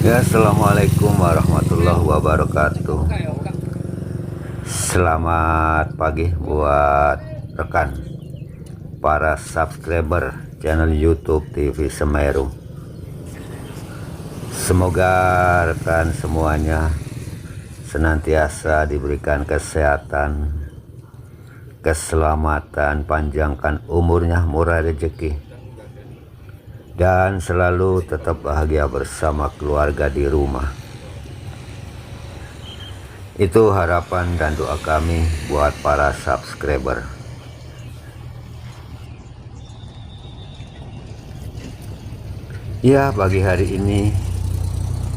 Ya, Assalamualaikum warahmatullahi wabarakatuh. Selamat pagi buat rekan para subscriber channel YouTube TV Semeru. Semoga rekan semuanya senantiasa diberikan kesehatan, keselamatan, panjangkan umurnya, murah rezeki, dan selalu tetap bahagia bersama keluarga di rumah. Itu harapan dan doa kami buat para subscriber. Ya, pagi hari ini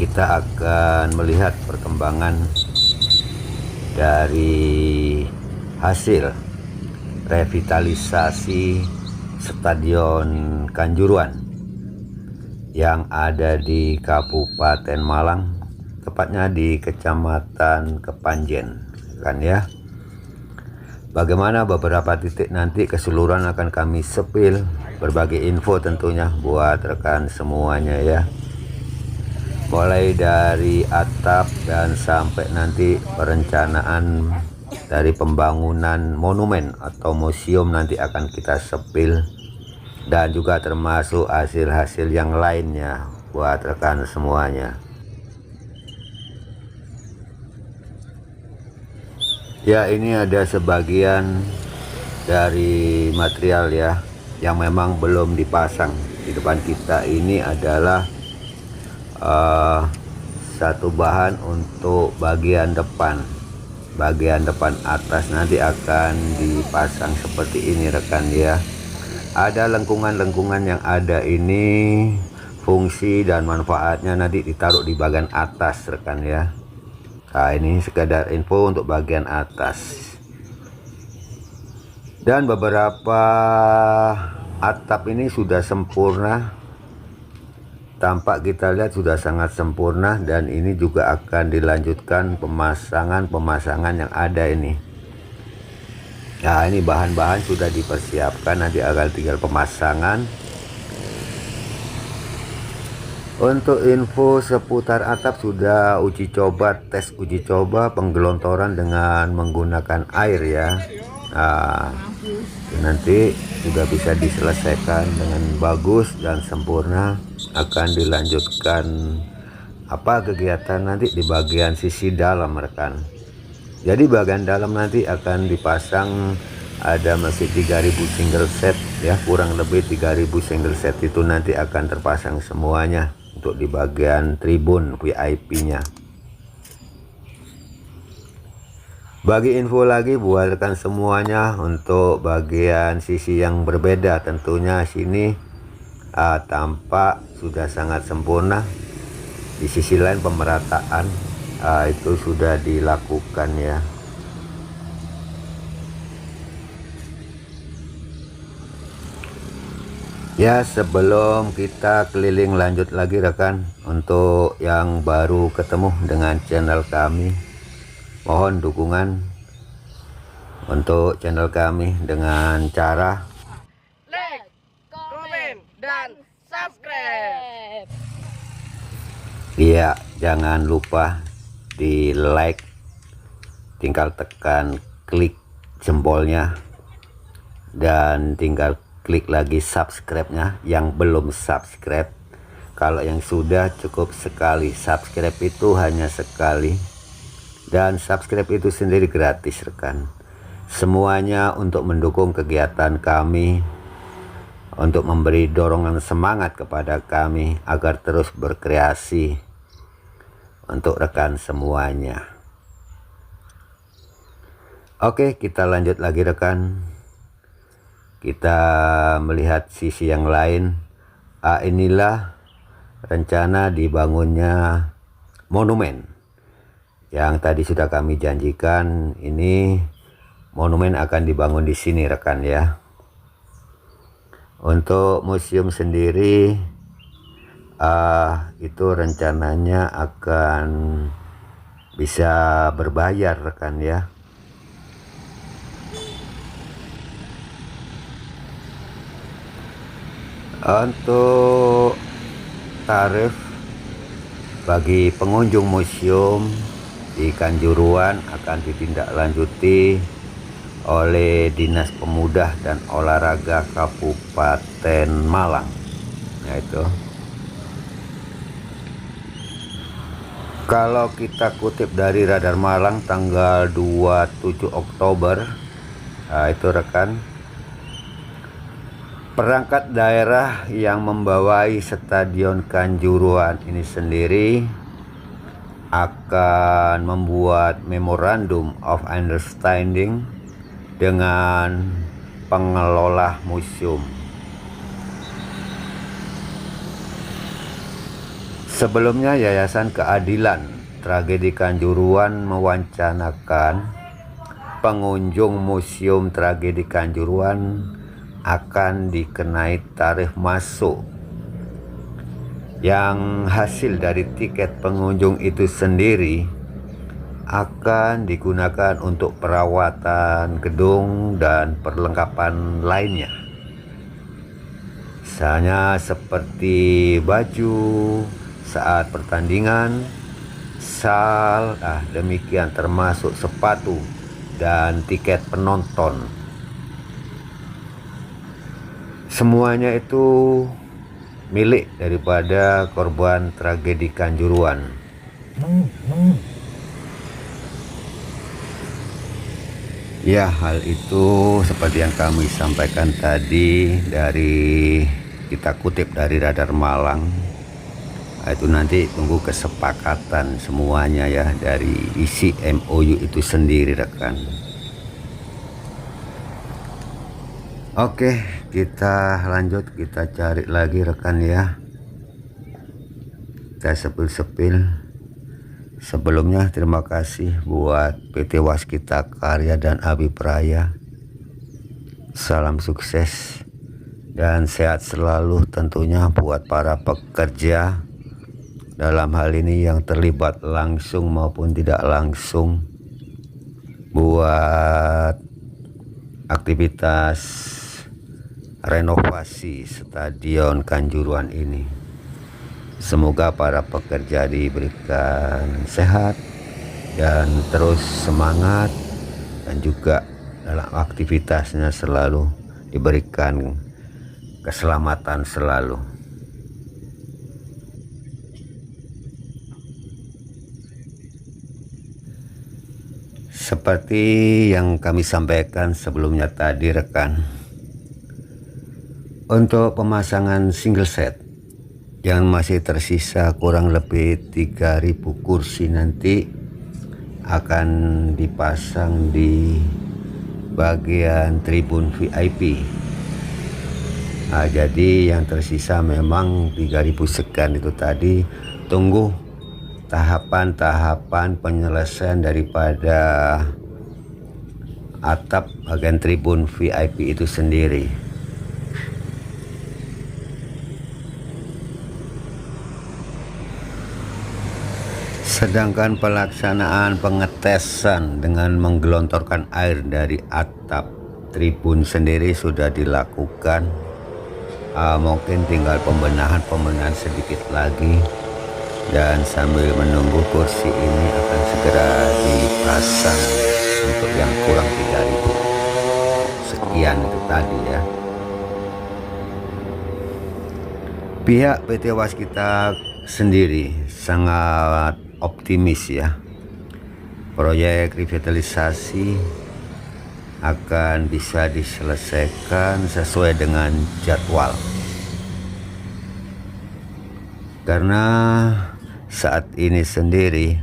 kita akan melihat perkembangan dari hasil revitalisasi Stadion Kanjuruan yang ada di Kabupaten Malang, tepatnya di Kecamatan Kepanjen, kan ya. Bagaimana beberapa titik nanti keseluruhan akan kami sepil berbagai info tentunya buat rekan semuanya ya mulai dari atap dan sampai nanti perencanaan dari pembangunan monumen atau museum nanti akan kita sepil dan juga termasuk hasil-hasil yang lainnya buat rekan semuanya. Ya ini ada sebagian dari material ya yang memang belum dipasang di depan kita. Ini adalah uh, satu bahan untuk bagian depan bagian depan atas. Nanti akan dipasang seperti ini rekan ya ada lengkungan-lengkungan yang ada ini fungsi dan manfaatnya nanti ditaruh di bagian atas rekan ya. Nah ini sekedar info untuk bagian atas. Dan beberapa atap ini sudah sempurna. Tampak kita lihat sudah sangat sempurna dan ini juga akan dilanjutkan pemasangan-pemasangan yang ada ini nah ini bahan-bahan sudah dipersiapkan. Nanti akan tinggal pemasangan. Untuk info seputar atap sudah uji coba tes uji coba penggelontoran dengan menggunakan air ya. Nah, nanti sudah bisa diselesaikan dengan bagus dan sempurna. Akan dilanjutkan apa kegiatan nanti di bagian sisi dalam rekan jadi bagian dalam nanti akan dipasang ada masih 3000 single set ya. Kurang lebih 3000 single set itu nanti akan terpasang semuanya untuk di bagian tribun VIP nya bagi info lagi buat rekan semuanya untuk bagian sisi yang berbeda. Tentunya sini uh, tampak sudah sangat sempurna. Di sisi lain pemerataan uh, itu sudah dilakukan ya Ya sebelum kita keliling lanjut lagi rekan untuk yang baru ketemu dengan channel kami mohon dukungan untuk channel kami dengan cara like, komen, dan subscribe. Iya jangan lupa di like tinggal tekan klik jempolnya dan tinggal klik lagi subscribe nya yang belum subscribe kalau yang sudah cukup sekali. Subscribe itu hanya sekali dan subscribe itu sendiri gratis rekan. Semuanya untuk mendukung kegiatan kami untuk memberi dorongan semangat kepada kami agar terus berkreasi untuk rekan semuanya. Oke kita lanjut lagi rekan. Kita melihat sisi yang lain. Ah, inilah rencana dibangunnya monumen. Yang tadi sudah kami janjikan ini monumen akan dibangun di sini rekan ya. Untuk museum sendiri uh, itu rencananya akan bisa berbayar rekan ya. Untuk tarif bagi pengunjung museum di Kanjuruan akan ditindaklanjuti oleh Dinas Pemuda dan Olahraga Kabupaten Malang yaitu kalau kita kutip dari Radar Malang tanggal 27 Oktober nah itu rekan perangkat daerah yang membawai Stadion Kanjuruan ini sendiri akan membuat memorandum of understanding dengan pengelola museum. Sebelumnya Yayasan Keadilan Tragedi Kanjuruan mewancanakan pengunjung Museum Tragedi Kanjuruan akan dikenai tarif masuk yang hasil dari tiket pengunjung itu sendiri akan digunakan untuk perawatan gedung dan perlengkapan lainnya. Misalnya seperti baju saat pertandingan, sal, ah demikian termasuk sepatu dan tiket penonton. Semuanya itu milik daripada korban tragedi Kanjuruan. Ya, hal itu seperti yang kami sampaikan tadi dari kita kutip dari Radar Malang. Nah, Itu nanti tunggu kesepakatan semuanya ya dari isi MOU itu sendiri rekan. Oke, kita lanjut kita cari lagi rekan ya. Kita sepil-sepil. Sebelumnya terima kasih buat PT Waskita Karya dan Abi Praya. Salam sukses dan sehat selalu tentunya buat para pekerja dalam hal ini yang terlibat langsung maupun tidak langsung buat aktivitas renovasi Stadion Kanjuruan ini. Semoga para pekerja diberikan sehat dan terus semangat dan juga dalam aktivitasnya selalu diberikan keselamatan selalu. Seperti yang kami sampaikan sebelumnya tadi rekan. Untuk pemasangan single set yang masih tersisa kurang lebih 3000 kursi nanti akan dipasang di bagian tribun VIP nah, jadi yang tersisa memang 3000 sekian itu tadi. Tunggu tahapan-tahapan penyelesaian daripada atap bagian tribun VIP itu sendiri Sedangkan pelaksanaan pengetesan dengan menggelontorkan air dari atap tribun sendiri sudah dilakukan. Uh, mungkin tinggal pembenahan-pembenahan sedikit lagi dan sambil menunggu kursi ini akan segera dipasang untuk yang kurang 3000 sekian itu tadi ya. Pihak PT Waskita sendiri sangat optimis ya. Proyek revitalisasi akan bisa diselesaikan sesuai dengan jadwal. Karena saat ini sendiri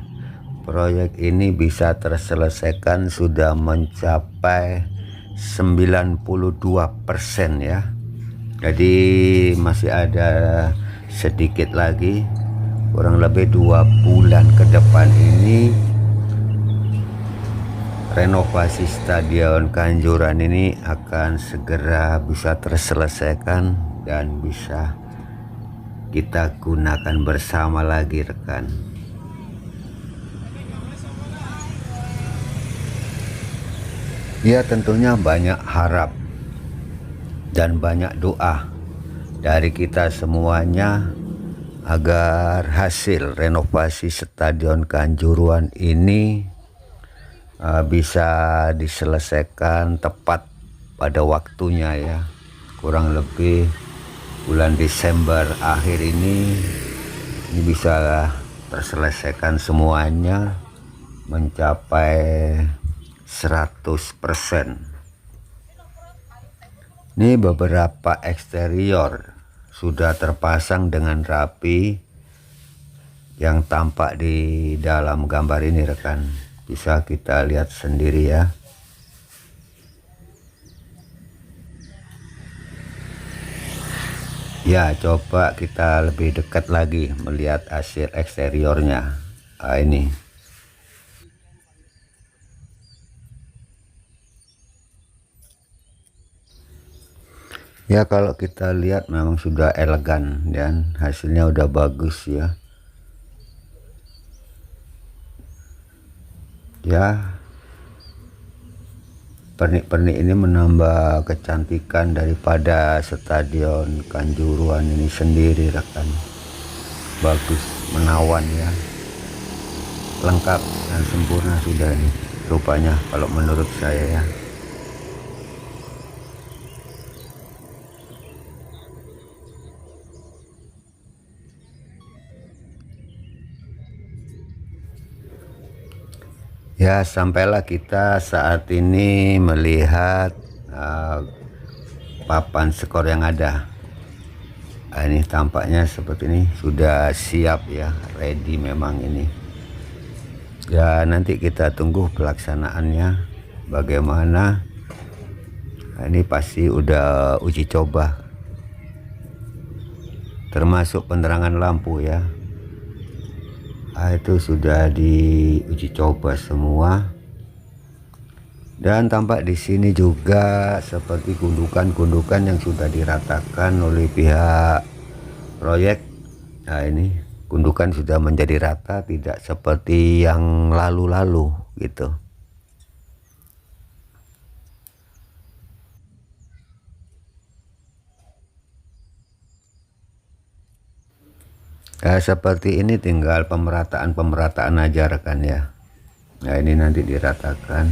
proyek ini bisa terselesaikan sudah mencapai 92% ya. Jadi masih ada sedikit lagi kurang lebih dua bulan ke depan ini renovasi stadion Kanjuran ini akan segera bisa terselesaikan dan bisa kita gunakan bersama lagi rekan. Ya tentunya banyak harap dan banyak doa dari kita semuanya agar hasil renovasi Stadion Kanjuruan ini uh, bisa diselesaikan tepat pada waktunya ya. Kurang lebih bulan Desember akhir ini ini bisa terselesaikan semuanya mencapai 100% ini beberapa eksterior sudah terpasang dengan rapi yang tampak di dalam gambar ini rekan. Bisa kita lihat sendiri ya Ya, coba kita lebih dekat lagi melihat hasil eksteriornya. Nah, ini. Ya, kalau kita lihat memang sudah elegan dan hasilnya udah bagus ya. Ya, pernik-pernik ini menambah kecantikan daripada stadion Kanjuruan ini sendiri rekan. Bagus menawan ya. Lengkap dan sempurna sudah ini rupanya kalau menurut saya ya Ya, sampailah kita saat ini melihat uh, papan skor yang ada. Nah, ini tampaknya seperti ini sudah siap ya, ready memang ini. Ya, nanti kita tunggu pelaksanaannya bagaimana. Nah, ini pasti udah uji coba. Termasuk penerangan lampu ya itu sudah diuji coba semua. Dan tampak di sini juga seperti gundukan-gundukan yang sudah diratakan oleh pihak proyek. Nah ini gundukan sudah menjadi rata tidak seperti yang lalu-lalu gitu Ya, seperti ini tinggal pemerataan-pemerataan aja rekan ya. Nah ini nanti diratakan.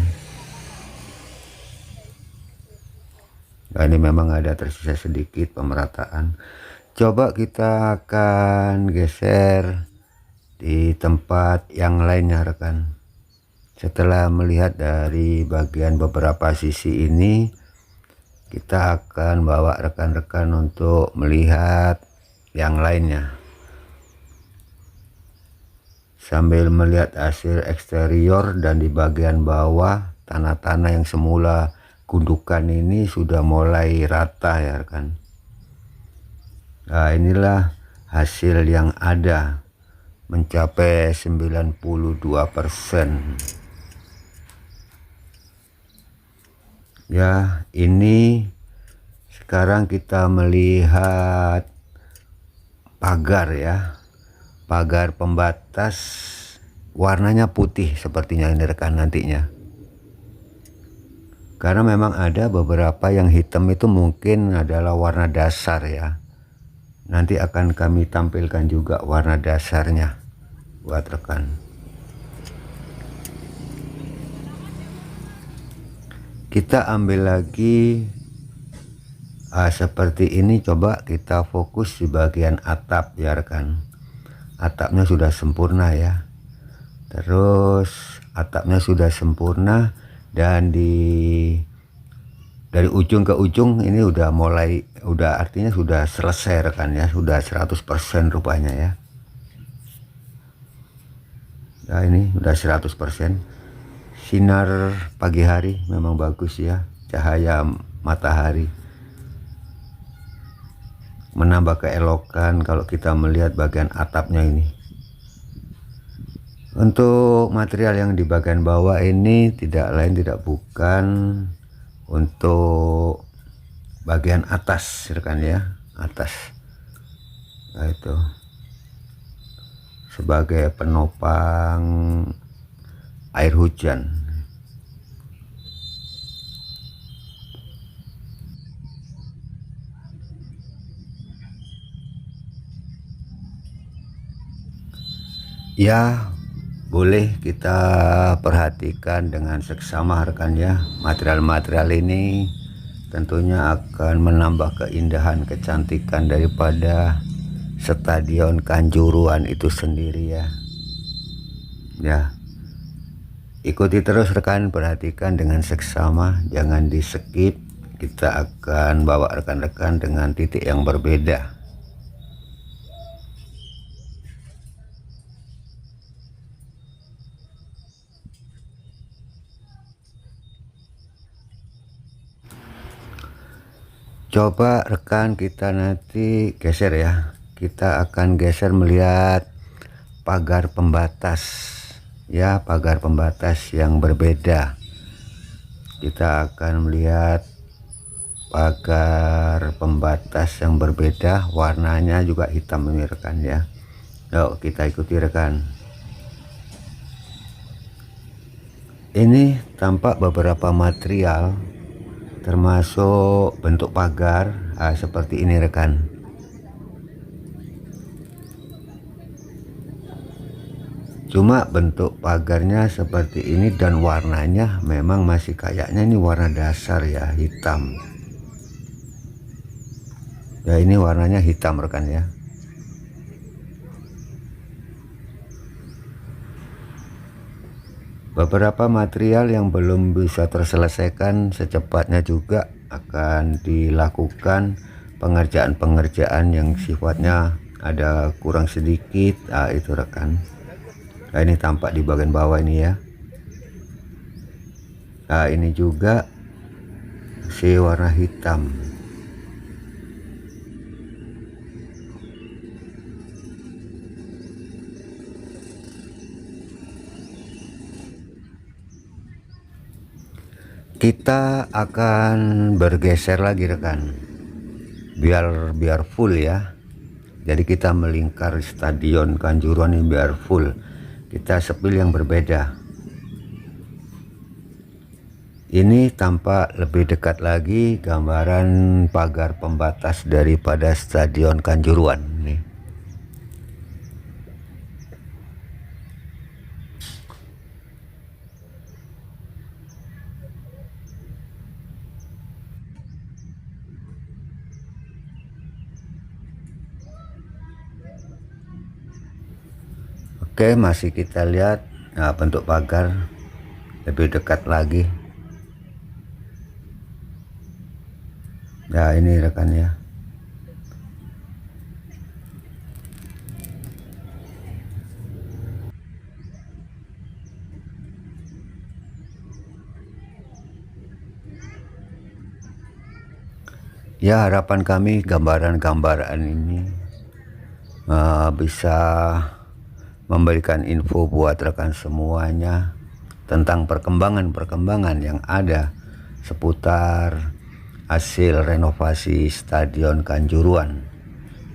Nah ini memang ada tersisa sedikit pemerataan. Coba kita akan geser di tempat yang lainnya rekan. Setelah melihat dari bagian beberapa sisi ini, kita akan bawa rekan-rekan untuk melihat yang lainnya sambil melihat hasil eksterior dan di bagian bawah tanah-tanah yang semula gundukan ini sudah mulai rata ya kan nah inilah hasil yang ada mencapai 92 persen. Ya ini sekarang kita melihat pagar ya pagar pembatas warnanya putih sepertinya ini rekan nantinya. Karena memang ada beberapa yang hitam itu mungkin adalah warna dasar ya. Nanti akan kami tampilkan juga warna dasarnya buat rekan. Kita ambil lagi ah, seperti ini coba kita fokus di bagian atap ya rekan atapnya sudah sempurna ya. Terus atapnya sudah sempurna dan di dari ujung ke ujung ini udah mulai udah artinya sudah selesai rekan ya sudah 100% rupanya ya. Nah ini udah 100% sinar pagi hari memang bagus ya cahaya matahari menambah keelokan kalau kita melihat bagian atapnya ini. Untuk material yang di bagian bawah ini tidak lain tidak bukan untuk bagian atas rekan ya atas. Nah itu. Sebagai penopang air hujan ya boleh kita perhatikan dengan seksama rekan ya material-material ini tentunya akan menambah keindahan kecantikan daripada stadion Kanjuruan itu sendiri ya. Ya ikuti terus rekan perhatikan dengan seksama jangan di skip kita akan bawa rekan-rekan dengan titik yang berbeda coba rekan kita nanti geser ya. Kita akan geser melihat pagar pembatas ya pagar pembatas yang berbeda. Kita akan melihat pagar pembatas yang berbeda. Warnanya juga hitam ini rekan ya. Yuk kita ikuti rekan. Ini tampak beberapa material termasuk bentuk pagar ah, seperti ini rekan. Cuma bentuk pagarnya seperti ini dan warnanya memang masih kayaknya ini warna dasar ya hitam. Ya ini warnanya hitam rekan ya beberapa material yang belum bisa terselesaikan secepatnya juga akan dilakukan. Pengerjaan-pengerjaan yang sifatnya ada kurang sedikit. Nah, itu rekan. Nah ini tampak di bagian bawah ini ya. Nah ini juga si warna hitam kita akan bergeser lagi rekan. Biar biar full ya. Jadi kita melingkar stadion Kanjuruhan ini biar full. Kita sepil yang berbeda. Ini tampak lebih dekat lagi gambaran pagar pembatas daripada stadion Kanjuruhan Oke masih kita lihat nah, bentuk pagar lebih dekat lagi. Ya ini rekan ya ya harapan kami gambaran-gambaran ini uh, bisa memberikan info buat rekan semuanya tentang perkembangan-perkembangan yang ada seputar hasil renovasi Stadion Kanjuruan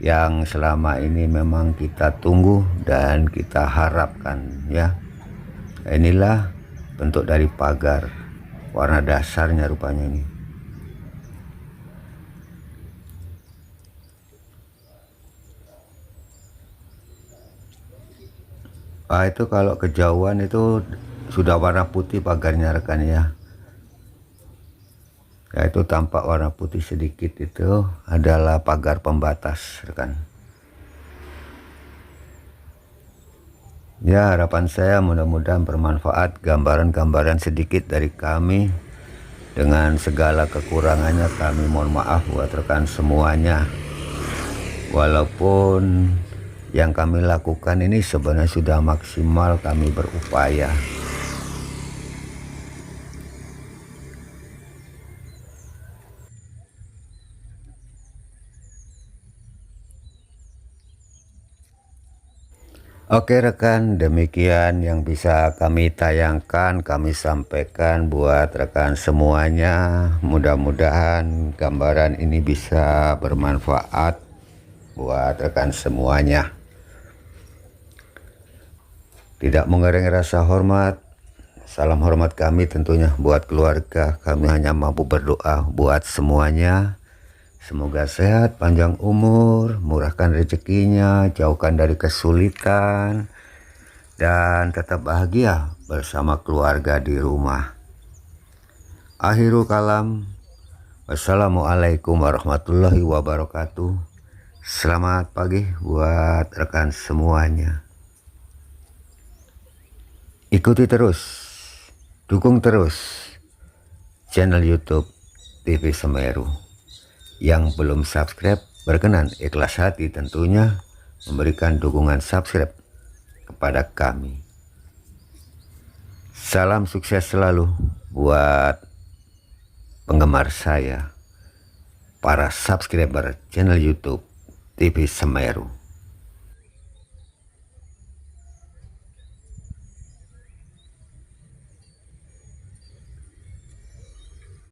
yang selama ini memang kita tunggu dan kita harapkan ya. Inilah bentuk dari pagar warna dasarnya rupanya ini Ah itu kalau kejauhan itu sudah warna putih pagarnya rekan ya. Ya itu tampak warna putih sedikit itu adalah pagar pembatas rekan. Ya harapan saya mudah-mudahan bermanfaat gambaran-gambaran sedikit dari kami dengan segala kekurangannya kami mohon maaf buat rekan semuanya walaupun yang kami lakukan ini sebenarnya sudah maksimal kami berupaya. Oke rekan demikian yang bisa kami tayangkan kami sampaikan buat rekan semuanya. Mudah-mudahan gambaran ini bisa bermanfaat buat rekan semuanya tidak mengurangi rasa hormat salam hormat kami tentunya buat keluarga kami hanya mampu berdoa buat semuanya Semoga sehat, panjang umur, murahkan rezekinya, jauhkan dari kesulitan, dan tetap bahagia bersama keluarga di rumah. Akhirul kalam. Wassalamualaikum warahmatullahi wabarakatuh. Selamat pagi buat rekan semuanya. Ikuti terus, dukung terus channel YouTube TV Semeru. Yang belum subscribe berkenan ikhlas hati tentunya memberikan dukungan subscribe kepada kami. Salam sukses selalu buat penggemar saya, para subscriber channel YouTube TV Semeru.